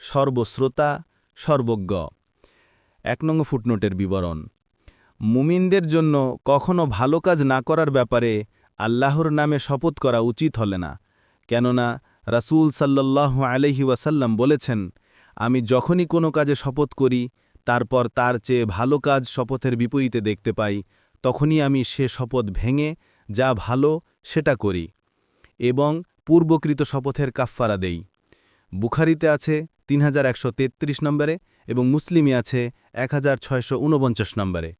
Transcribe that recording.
সর্বশ্রোতা, সর্বজ্ঞ। এক নং ফুটনোটের বিবরণ। মুমিনদের জন্য কখনো ভালো কাজ না করার ব্যাপারে আল্লাহর নামে শপথ করা উচিত হলে না। কেননা, রাসূল সাল্লাহ আলহি ওয়াসাল্লাম বলেছেন, আমি যখনই কোনো কাজে শপথ করি, তারপর তার চেয়ে ভালো কাজ শপথের বিপরীতে দেখতে পাই, তখনই আমি সে শপথ ভেঙে যা ভালো সেটা করি এবং পূর্বকৃত শপথের কাফফারা দেই। বুখারিতে আছে তিন হাজার একশো তেত্রিশ নম্বরে এবং মুসলিমে আছে এক হাজার ছয়শো উনপঞ্চাশ নম্বরে।